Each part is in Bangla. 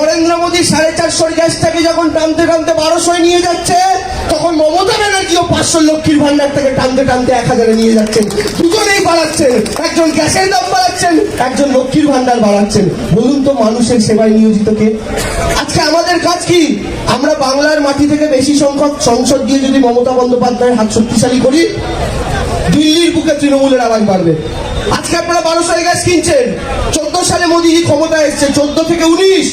নরেন্দ্র মোদী সাড়ে চারশোর গ্যাসটাকে যখন টানতে টানতে বারোশোয় নিয়ে যাচ্ছে, তখন মমতা ব্যানার্জিও পাঁচশো লক্ষ্মীর ভান্ডার থেকে টানতে টানতে এক হাজারে নিয়ে যাচ্ছেন। দুজনেই বাড়াচ্ছেন একজন গ্যাসের দাম বাড়াচ্ছেন, একজন লক্ষ্মীর ভান্ডার বাড়াচ্ছেন। বলুন তো মানুষের সেবায় নিয়োজিত কে? আজকে আমাদের কাজ কি? আমরা বাংলার মাটি থেকে বেশি সংখ্যক সংসদ দিয়ে যদি মমতা বন্দ্যোপাধ্যায়ের হাত শক্তিশালী করি, দিল্লির বুকে তৃণমূলের আওয়াজ বাড়বে। আজকে আপনারা বারো সালে গ্যাস কিনছেন সালে মোদীজি ক্ষমতা এসছে, চোদ্দ থেকে উনিশ।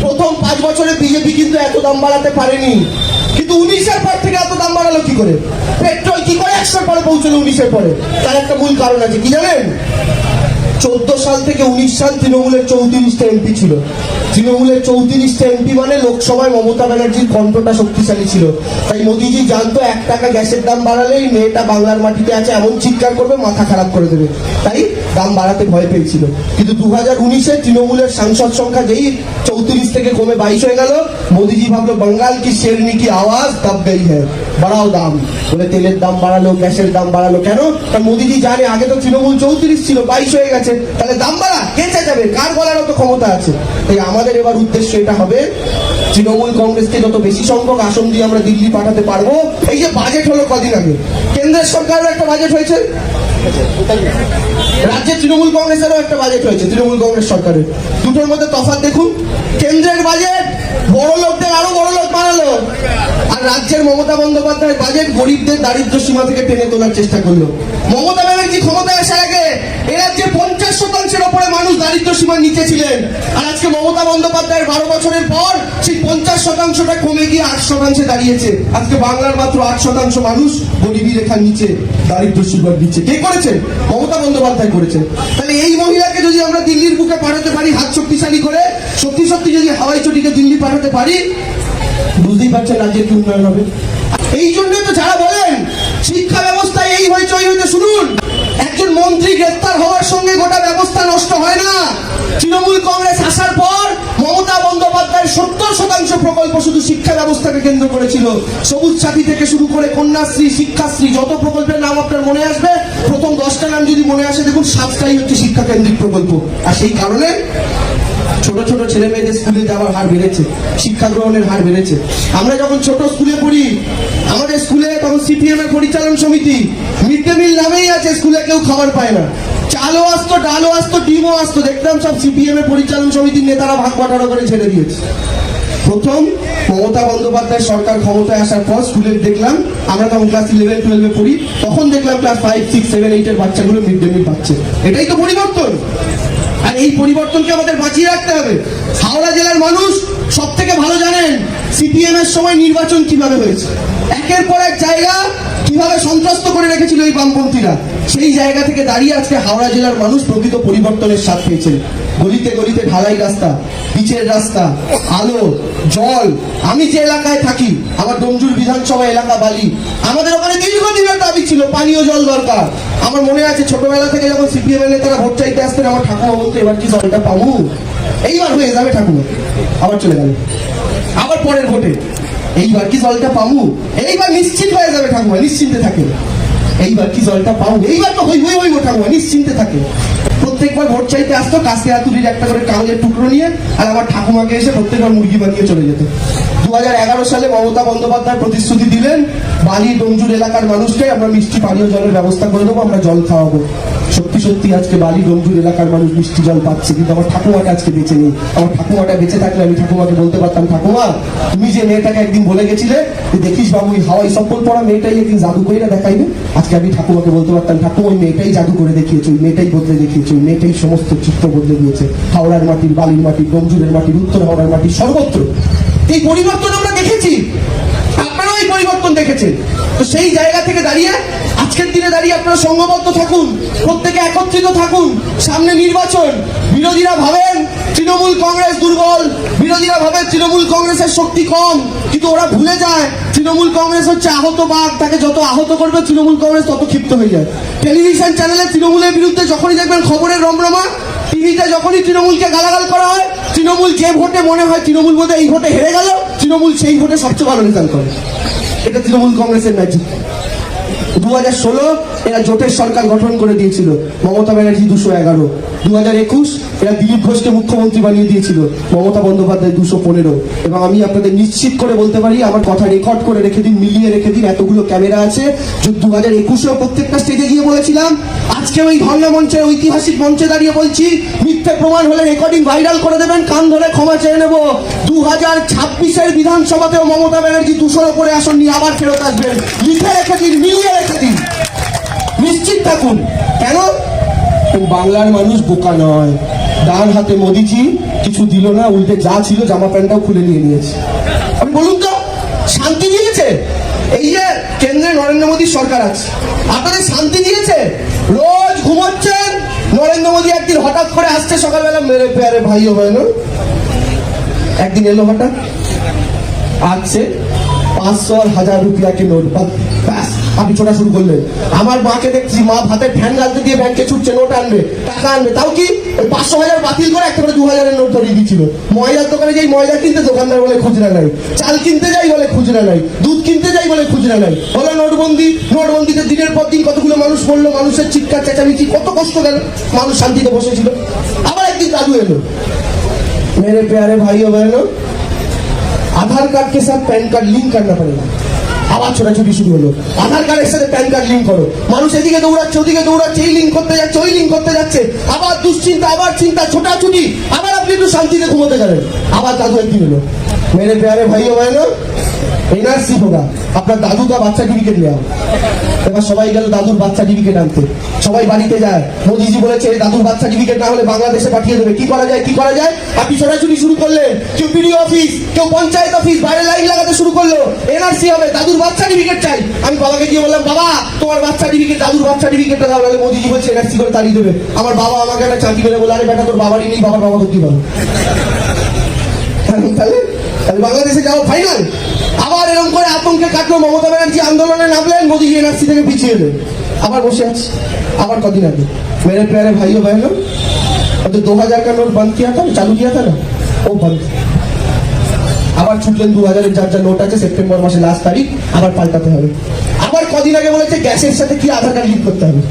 প্রথম পাঁচ বছরে বিজেপি কিন্তু এত দাম বাড়াতে পারেনি। কিন্তু উনিশের পর থেকে এত দাম বাড়ালো কি করে? পেট্রোল কি করে একশোর পরে পৌঁছলো উনিশের পরে? তার একটা মূল কারণ আছে, কি জানেন? চোদ্দ সাল থেকে উনিশ সাল তৃণমূলের চৌত্রিশটা এমপি ছিল। তৃণমূলের চৌত্রিশটা এমপি মানে লোকসভায় মমতা ব্যানার্জির কণ্ঠটা শক্তিশালী ছিল। তাই মোদিজি জানতো, এক টাকা গ্যাসের দাম বাড়ালেই মেয়েটা বাংলার মাটিতে আছে, এমন চিৎকার করবে, মাথা খারাপ করে দেবে। তাই দাম বাড়াতে ভয় পেয়েছিল। কিন্তু দু হাজার উনিশে তৃণমূলের সাংসদ সংখ্যা যেই চৌত্রিশ থেকে কমে বাইশ হয়ে গেল, মোদিজি ভাবলো বাঙ্গাল কি শেরনি কি আওয়াজ? দব গই হ্যাঁ বাড়াও দাম। বলে, তেলের দাম বাড়ালো, গ্যাসের দাম বাড়ালো কেন? কারণ মোদিজি জানে, আগে তো তৃণমূল চৌত্রিশ ছিল, বাইশ হয়ে গেছে, তাহলে দাম বাড়া, কে চেঁচাবে? কার গলার তো ক্ষমতা আছে? তাই আমাদের এবার উদ্দেশ্য এটা হবে, তৃণমূল কংগ্রেসকে যত বেশি সংখ্যক আসন দিয়ে আমরা দিল্লি পাঠাতে পারব, এই যে বাজেট হলো কদিন আগে। কেন্দ্রের সরকারের একটা বাজেট হয়েছে রাজ্যে তৃণমূল কংগ্রেসেরও একটা বাজেট হয়েছে, তৃণমূল কংগ্রেস সরকারের। দুটোর মধ্যে তফাৎ দেখুন, কেন্দ্রের বাজেট বড় লোকদের আরও বড় রাজ্যের মমতা বন্দ্যোপাধ্যায়ের বাজেট গরিবদের দারিদ্র সীমা থেকে টেনে তোলার চেষ্টা করল। মমতা ব্যানার্জি ক্ষমতায় আসার আগে এ রাজ্যে পঞ্চাশ শতাংশের ওপরে মানুষ দারিদ্র সীমার নিচে ছিলেন। আর আজকে মমতা বন্দ্যোপাধ্যায়ের বারো বছরের পর সেই পঞ্চাশ শতাংশটা কমে গিয়ে আট শতাংশে দাঁড়িয়েছে। আজকে বাংলার মাত্র আট শতাংশ মানুষ গরিবী রেখার নিচে, দারিদ্র সীমার নিচে। কে করেছেন মমতা বন্দ্যোপাধ্যায় করেছেন তাহলে এই মহিলাকে যদি আমরা দিল্লির বুকে পাঠাতে পারি, হাত শক্তিশালী করে, সত্যি সত্যি যদি হাওয়াই চটিকে দিল্লি পাঠাতে পারি বুঝতেই পারছেন রাজ্যের কি উন্নয়ন হবে। এই জন্য তো যারা বলেন, শিক্ষা ব্যবস্থায় এই হয়েছে, ওই হয়েছে, শুনুন। একজন মন্ত্রী গ্রেপ্তার হওয়ার সঙ্গে গোটা ব্যবস্থা নষ্ট হয় না। তৃণমূল কংগ্রেস আসার পর মমতা বন্দ্যোপাধ্যায়ের সত্তর শতাংশ প্রকল্প শুধু শিক্ষা ব্যবস্থাকে কেন্দ্র করেছিল। সবুজ সাথী থেকে শুরু করে কন্যাশ্রী, শিক্ষাশ্রী, যত প্রকল্পের নাম আপনার মনে আসবে, প্রথম দশটা নাম যদি মনে আসে, দেখুন, সাতটাই হচ্ছে শিক্ষা কেন্দ্রিক প্রকল্প। আর সেই কারণে ছোট ছোট ছেলে মেয়েদের স্কুলে যাওয়ার হার বেড়েছে, শিক্ষা গ্রহণের হার বেড়েছে। আমরা যখন ছোট স্কুলে পড়ি, আমাদের স্কুলে তখন সিপিএম এর পরিচালন সমিতি মিড ডে মিল নামেই আছে স্কুলে কেউ খাবার পায় না। চালও আসতো, ডালও আসতো, ডিমও আসতো, দেখতাম সব সিপিএম এর পরিচালন সমিতির নেতারা ভাগ বাটারা করে ছেড়ে দিয়েছে। প্রথম মমতা বন্দ্যোপাধ্যায় সরকার ক্ষমতায় আসার পর স্কুলে দেখলাম, আমরা তখন ক্লাস ইলেভেন টুয়েলভে পড়ি, তখন দেখলাম ক্লাস ফাইভ সিক্স সেভেন এইটের বাচ্চাগুলো মিড ডে মিল পাচ্ছে। এটাই তো পরিবর্তন। আর এই পরিবর্তনকে আমাদের বাঁচিয়ে রাখতে হবে। হাওড়া জেলার মানুষ সব থেকে ভালো জানেন সিপিএম এর সময় নির্বাচন কীভাবে হয়েছে। একের পর এক জায়গা কীভাবে সন্ত্রস্ত করে রেখেছিল এই বামপন্থীরা। সেই জায়গা থেকে দাঁড়িয়ে আজকে হাওড়া জেলার মানুষ প্রকৃত পরিবর্তনের স্বাদ পেয়েছেন। গলিতে গলিতে ঢালাই রাস্তা পিচের রাস্তা, আলো, জল। আমি যে এলাকায় থাকি আমার ডোমজুর বিধানসভা এলাকা বালি। আমাদের ওখানে দীর্ঘদিনের দাবি ছিল, পানীয় জল দরকার। আমার মনে আছে, ছোটবেলা থেকে যখন সিপিএম এর নেতারা ভোট চাইতে আসতেন, আমার ঠাকুমা বলতো, এবার কি জলটা পাবো? এইবার হয়ে যাবে ঠাকুমা। আবার চলে গেল। আবার পরের ভোটে। এইবার কি জলটা পাবো? এইবার নিশ্চিত হয়ে যাবে ঠাকুমা, নিশ্চিন্তে থাকে। এইবার কি জলটা পাবো? এইবার তো হই হই হই ঠাকুমা, নিশ্চিন্তে থাকে। প্রত্যেকবার ভোট চাইতে আসতো কাশি হাতুড়ির একটা করে কাগজের টুকরো নিয়ে, আর আমার ঠাকুমাকে এসে প্রত্যেকবার মুরগি বানিয়ে চলে যেত। দু হাজার এগারো সালে মমতা বন্দ্যোপাধ্যায় প্রতিশ্রুতি দিলেন, বালি ডোমজুর এলাকার মানুষকে আমরা মিষ্টি পানীয় জলের ব্যবস্থা করে দেবো, আমরা জল খাওয়াবো। সত্যি সত্যি, আজকে বালি ডোমজুর এলাকার মানুষ মিষ্টি জল পাচ্ছে, কিন্তু আমার ঠাকুমাটা আজকে বেঁচে নেই। আমার ঠাকুমাটা বেঁচে থাকলে আমি ঠাকুমাকে বলতে পারতাম, ঠাকুমা, তুমি যে মেয়েটাকে একদিন বলে গেছিলে, যে দেখিস বাবু ওই হাওয়াই সফল পড়া মেয়েটাই একদিন জাদু করে দেখাইবে। আজকে আমি ঠাকুমাকে বলতে পারতাম, ঠাকুমা, ওই মেয়েটাই জাদু করে দেখিয়েছে, ওই মেয়েটাই বদলে দেখিয়েছে, ওই মেয়েটাই সমস্ত চিত্র বদলে দিয়েছে হাওড়ার মাটি, বালির মাটি, গঞ্জুরের মাটি, উত্তর হাওড়ার মাটি, সর্বত্র। এই পরিবর্তন আমরা দেখেছি। আপনারাও এই পরিবর্তন দেখেছেন। তো সেই জায়গা থেকে দাঁড়িয়ে, আজকের দিনে দাঁড়িয়ে আপনারা সঙ্গবদ্ধ থাকুন, প্রত্যেকে একত্রিত থাকুন, সামনে নির্বাচন, বিরোধীরা ভাবেন তৃণমূল কংগ্রেস দুর্বল। বিরোধীরা ভাবেন তৃণমূল কংগ্রেসের শক্তি কম, কিন্তু ওরা ভুলে যায়, তৃণমূল কংগ্রেস হচ্ছে আহত বাঘ, তাকে যত আহত করবে তৃণমূল কংগ্রেস তত ক্ষিপ্ত হয়ে যায়। টেলিভিশন চ্যানেলে তৃণমূলের বিরুদ্ধে যখনই দেখবেন খবরের রমরমা, টিভিতে যখনই তৃণমূলকে গালাগাল করা হয়, তৃণমূল যে ভোটে মনে হয় তৃণমূল বোধহয় এই ভোটে হেরে গেল, তৃণমূল সেই ভোটে সবচেয়ে ভালো রেজাল্ট করে। এটা তৃণমূল কংগ্রেসের ম্যাজিক দু হাজার ষোলো এরা জোটের সরকার গঠন করে দিয়েছিল। মমতা ব্যানার্জি দুশো এগারো। দু হাজার একুশ এরা দিলীপ ঘোষকে মুখ্যমন্ত্রী বানিয়ে দিয়েছিল। মমতা বন্দ্যোপাধ্যায় দুশো পনেরো। এবং আমি আপনাদের নিশ্চিত করে বলতে পারি, আমার কথা রেকর্ড করে রেখে দিন, মিলিয়ে রেখে দিন, এতগুলো ক্যামেরা আছে। দু হাজার একুশেও প্রত্যেকটা স্টেজে গিয়ে বলেছিলাম, আজকে ওই ধর্ণা মঞ্চে ঐতিহাসিক মঞ্চে দাঁড়িয়ে বলছি, মিথ্যে প্রমাণ হলে রেকর্ডিং ভাইরাল করে দেবেন, কান ধরে ক্ষমা চেয়ে নেব। দু হাজার ছাব্বিশের বিধানসভাতেও মমতা ব্যানার্জি দুশোর ওপরে আসন নিয়ে আবার ফেরত আসবেন। লিখে রেখে দিন, মিলিয়ে রেখে দিন। নিশ্চিত থাকুন। কেন? বাংলার মানুষ বোকা নয়। ডান হাতে মোদিজি, কিছু দিল না, উল্টে যা ছিল জামা প্যান্টটাও খুলে নিয়ে নিয়েছে। আপনি বলুন তো, শান্তি দিয়েছে? এই যে কেন্দ্রে নরেন্দ্র মোদীর সরকার আছে, আপনাদের শান্তি দিয়েছে? রোজ ঘুমোচ্ছেন, নরেন্দ্র মোদী একদিন হঠাৎ করে আসছে সকালবেলা, মেরে পেয়ারে ভাই, ও না একদিন এলো হঠাৎ, আসছে, পাঁচশো হাজার রুপিয়া কি নোট বাস, ব্যাস আপনি ছোটা শুরু করলেন আমার মাকে দেখছি মা ভাতের ফ্যান গালতে দিয়ে ব্যাংকে ছুটছে নোট আনবে টাকা আনবে তাও কি ওই পাঁচশো হাজার বাতিল করে একটা করে দু হাজারের নোট ধরিয়ে দিচ্ছিল ময়দার দোকানে যাই ময়দা কিনতে দোকানদার বলে খুচরা নাই চাল কিনতে যাই বলে খুচরা নাই দুধ কিনতে যাই বলে খুচরা নাই হলো নোটবন্দি নোটবন্দিতে দিনের পর দিন কতগুলো মানুষ পড়লো মানুষের চিৎকার চেঁচামেচি কত কষ্ট গেল মানুষ শান্তিতে বসেছিল আবার একদিন দাদু এলো मेरे प्यारे भाइयों बहनों আধার কার্ড के साथ पैन कार्ड लिंक करना पड़ेगा আবার ছোটাছুটি শুরু হলো। আধার কার্ডের সাথে প্যান কার্ড লিঙ্ক করো। মানুষ এদিকে দৌড়াচ্ছে, ওদিকে দৌড়াচ্ছে, এই লিঙ্ক করতে যাচ্ছে, ওই লিঙ্ক করতে যাচ্ছে। আবার দুশ্চিন্তা, আবার চিন্তা, ছোটাছুটি, আবার আপনি একটু শান্তিতে ঘুমোতে গেলেন। আবার দাদু একদিন হলো মেরে প্যারে ভাইও বহনো এনআরসি হোগা। আপনার দাদু তা বাচ্চা গিরিকে নেওয়া। এবার সবাই গেল দাদুর বাচ্চা টিকিট আনতে। সবাই বাড়িতে যায়। মোদিজি বলেছে দাদুর বাচ্চা টিকিট না হলে বাংলাদেশে পাঠিয়ে দেবে। কি করা যায়? কি করা যায়? আপনি ছোটাছুটি শুরু করলেন। কেউ বিডিও অফিস কেউ পঞ্চায়েত অফিস বাইরে লাইন লাগাতে শুরু করল। এনআরসি হবে, দাদুর বাচ্চা টিকিট চাই। আমি বাবাকে গিয়ে বললাম, বাবা, তোমার বাচ্চা টিকিট দাদুর বাচ্চা টিকিটটা দাও। নাহলে মোদিজি বলছে এনআরসি করে তাড়িয়ে দেবে। আমার বাবা আমাকে একটা চাকরি করে বলে, আরে বেটা, তোর বাবারই নেই, বাবার বাবা করতে পারো তাহলে তাহলে বাংলাদেশে যাওয়া ফাইনাল আবার এরকম করে আতঙ্কে কাটলো মমতা ব্যানার্জি আন্দোলনে নামলেন মোদী এনআরসি থেকে পিছিয়ে এলেন আবার বসে আছে আবার কদিন আগে मेरे प्यारे भाइयों बहनों और जो दो हजार का नोट बंद किया था चालू किया था ना वो बंद আবার ছুটলেন দু হাজারের যার যা নোট আছে সেপ্টেম্বর মাসে লাস্ট তারিখ আবার পাল্টাতে হবে আবার কদিন আগে বলেছে গ্যাসের সাথে কি আধার কার্ড লিঙ্ক করতে হবে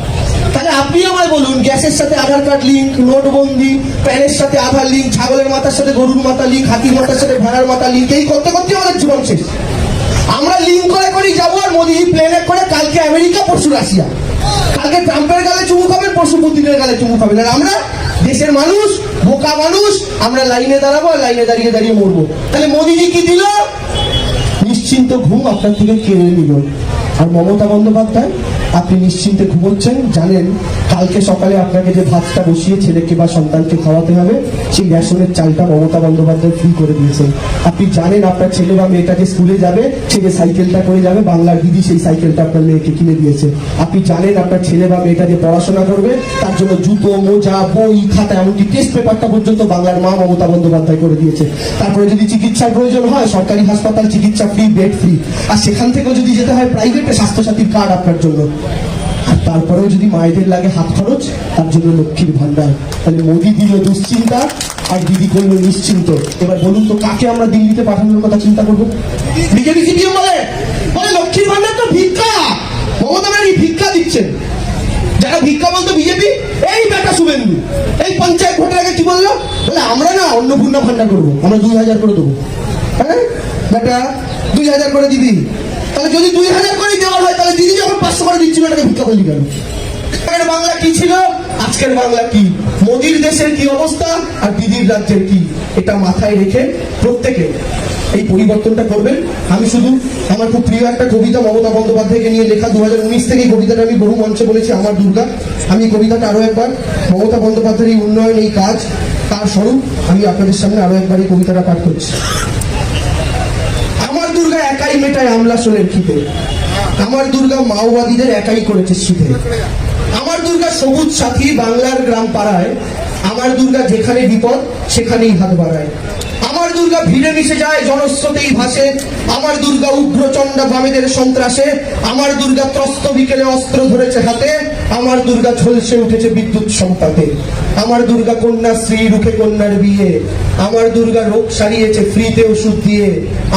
তাহলে আপনি আমায় বলুন গ্যাসের সাথে আধার কার্ড লিঙ্ক নোটবন্দি প্যানের সাথে আধার লিঙ্ক ছাগলের মাথার সাথে গরুর মাথা লিঙ্ক হাতির মাথার সাথে ভেড়ার মাথা লিঙ্ক এই করতে করতে আমাদের জীবন শেষ আমরা লিঙ্ক করে করে, যাব আর মোদিজি প্লেনে করে কালকে আমেরিকা, পরশু রাশিয়া। কালকে ট্রাম্পের গালে চুমু খাবেন পরশু পুতিনের গালে চুমু খাবেন আর আমরা দেশের মানুষ, বোকা মানুষ, আমরা লাইনে দাঁড়াবো আর লাইনে দাঁড়িয়ে দাঁড়িয়ে মরবো। তাহলে মোদিজি কি দিল? নিশ্চিন্ত ঘুম আপনার থেকে কেড়ে নিল। আর মমতা বন্দ্যোপাধ্যায়? আপনি নিশ্চিন্তে ঘুমোচ্ছেন, জানেন কালকে সকালে আপনাকে যে ভাতটা বসিয়ে ছেলেকে বা সন্তানকে খাওয়াতে হবে, সেই রেশনের চালটা মমতা বন্দ্যোপাধ্যায় ফ্রি করে দিয়েছেন। আপনি জানেন আপনার ছেলে বা মেয়েটা যে স্কুলে যাবে যে সাইকেলটা করে যাবে, বাংলার দিদি সেই সাইকেলটা আপনার মেয়েকে কিনে দিয়েছে। আপনি জানেন আপনার ছেলে বা মেয়েটা যে পড়াশোনা করবে, তার জন্য জুতো, মোজা, বই, খাতা, এমনকি টেস্ট পেপারটা পর্যন্ত বাংলার মা মমতা বন্দ্যোপাধ্যায় করে দিয়েছে। তারপরে যদি চিকিৎসার প্রয়োজন হয়, সরকারি হাসপাতাল চিকিৎসা ফ্রি বেড ফ্রি আর সেখান থেকেও যদি যেতে হয় প্রাইভেটে স্বাস্থ্যসাথীর কার্ড আপনার জন্য। তারপরেও যদি মায়েদের লাগে হাত খরচ, তার জন্য লক্ষ্মীর ভান্ডার তাহলে মোদি দিল দুশ্চিন্তা, আর দিদি করল নিশ্চিন্ত। এবার বলুন তো, কাকে আমরা দিল্লিতে পাঠানোর কথা চিন্তা করব? লক্ষ্মীর ভান্ডার তো ভিক্ষা। মমতা ব্যানার্জি ভিক্ষা দিচ্ছেন। যারা ভিক্ষা বলতো বিজেপি, এই বেটা শুভেন্দু। এই পঞ্চায়েত ভোটের আগে কি বলল? বলে, আমরা না অন্নপূর্ণা ভান্ডার করব। আমরা দুই হাজার করে দেবো। হ্যাঁ? বেটা, দুই হাজার করে দিবি। তাহলে যদি দুই হাজার করে দেওয়া হয়, তাহলে দিদি যখন দিচ্ছিল এটাকে ভিক্ষা বললি কেন? আগের বাংলা কি ছিল? আজকের বাংলা কি? মোদির দেশের কি অবস্থা আর দিদির রাজ্যের কি? এটা মাথায় রেখে প্রত্যেকে এই পরিবর্তনটা করবেন। আমি শুধু আমার খুব প্রিয় একটা কবিতা মমতা বন্দ্যোপাধ্যায়কে নিয়ে লেখা দু হাজার উনিশ থেকে কবিতাটা আমি বহু মঞ্চে বলেছি, আমার দুর্গা। আমি কবিতাটা আরও একবার মমতা বন্দ্যোপাধ্যায়ের এই উন্নয়ন, এই কাজ, তার স্বরূপ আমি আপনাদের সামনে আরও একবার এই কবিতাটা পাঠ করছি। আমার দুর্গা একাই মেটায় আমলাসনের খিদে আমার দুর্গা মাওবাদীদের একাই করেছে শীতে আমার দুর্গা সবুজ সাথী বাংলার গ্রাম পাড়ায়, আমার দুর্গা যেখানে বিপদ, সেখানেই হাত বাড়ায়। আমার দুর্গা ভিড়ে মিশে যায় জনস্রোতেই ভাসে, আমার দুর্গা উগ্রচণ্ডা বামেদের সন্ত্রাসে, আমার দুর্গা ত্রস্ত বিকেলে অস্ত্র ধরেছে হাতে আমার দুর্গা ঝলসে উঠেছে বিদ্যুৎ সম্পাতে। আমার দুর্গা কন্যা শ্রী রুখে কন্যার বিয়ে। আমার দুর্গা রোগ সারিয়েছে, ফ্রিতে ওষুধ দিয়ে।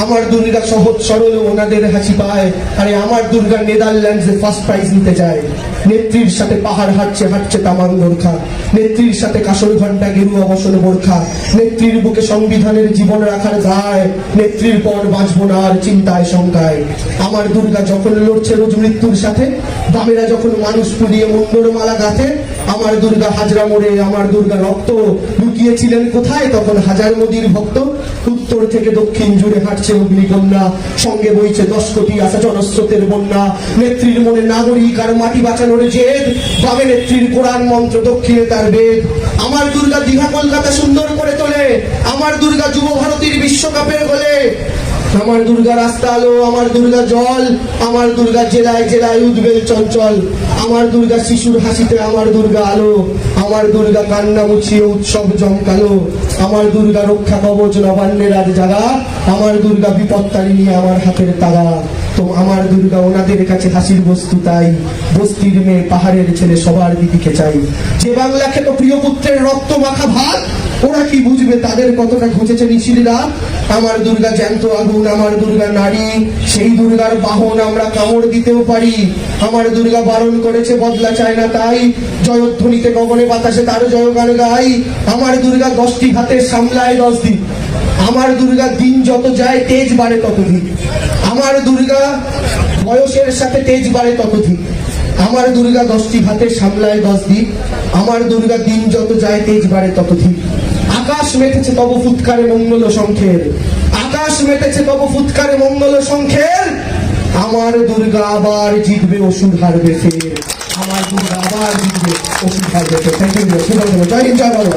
আমার দুর্গা সহজ সরল ওনাদের হাসি পায়। আরে আমার দুর্গা নেদারল্যান্ডসে ফার্স্ট প্রাইজ নিতে যায় নেত্রীর সাথে পাহাড় হাঁটছে হাঁটছে তামাং গোর্খা নেত্রীর সাথে কাসর ঘণ্টা গেরুয়া বসন বোরখা। নেত্রীর বুকে সংবিধানের জীবন রাখার দায়। নেত্রীর পর বাঁচব না আর চিন্তায় শঙ্কায়। আমার দুর্গা যখন লড়ছে রোজ মৃত্যুর সাথে বামেরা যখন মানুষ পুড়িয়ে মুন্ডর মালা গাঁথে, আমার দুর্গা হাজরা মোড়ে আমার দুর্গা রক্ত লুকিয়েছিলেন কোথায়? তখন হাজার নদীর ভক্ত উত্তর থেকে দক্ষিণ জুড়ে হাঁটছে অগ্নিকন্যা সঙ্গে বইছে দশ কোটি আসা জনস্রোতের বন্যা। নেত্রীর মনে নাগরিক আর মাটি বাঁচানোর জেদ। বামে নেত্রীর কোরআন মন্ত্র দক্ষিণে তার বেদ। আমার দুর্গা দীঘা কলকাতা সুন্দর করে তোলে। আমার দুর্গা যুব ভারতীর বিশ্বকাপের গোলে। আমার দুর্গা রাস্তা আলো, আমার দুর্গা জল, আমার দুর্গা জেলায় জেলায় উদ্বেল চঞ্চল। আমার দুর্গা শিশুর হাসিতে আমার দুর্গা আলো, আমার দুর্গা কান্না মুছিয়ে উৎসব জমকালো। আমার দুর্গা রক্ষা কবচ নবান্নের আজ জাগা, আমার দুর্গা বিপত্তারিণী আমার হাতের তাগা। তো আমার দুর্গা ওনাদের কাছে হাসির বস্তু তাই, বস্তির মেয়ে পাহাড়ের ছেলে সবার দিদিকে চাই। যে বাংলা খেত প্রিয় পুত্রের রক্ত মাখা ভাত ওরা কি বুঝবে তাদের কতটা ঘুচেছে নিশিরা আমার দুর্গা জ্যান্ত আগুন, আমার দুর্গা নারী, সেই দুর্গার বাহন আমরা কামড় দিতেও পারি। আমার দুর্গা বারণ করেছে, বদলা চায় না তাই। জয়ধ্বনিতে গগনে বাতাসে তার জয়গান গাই। আমার দুর্গা দশটি হাতে সামলায় দশ দিন। আমার দুর্গা দিন যত যায়, তেজ বাড়ে ততদিন আমার দুর্গা বয়সের সাথে তেজ বাড়ে ততদিন আমার দুর্গা দশটি হাতে সামলায় দশ দিন। আমার দুর্গা দিন যত যায়, তেজ বাড়ে ততদিন আকাশ মেতেছে তব ফুৎকারে মঙ্গল শঙ্খের। আকাশ মেতেছে তব ফুৎকারে মঙ্গল শঙ্খের। আমার দুর্গা আবার জিতবে, ওষুধ হারবে ফের। আমার দুর্গা আবার জিতবে, ওষুধ হারবে ফের। Thank you Joy Joy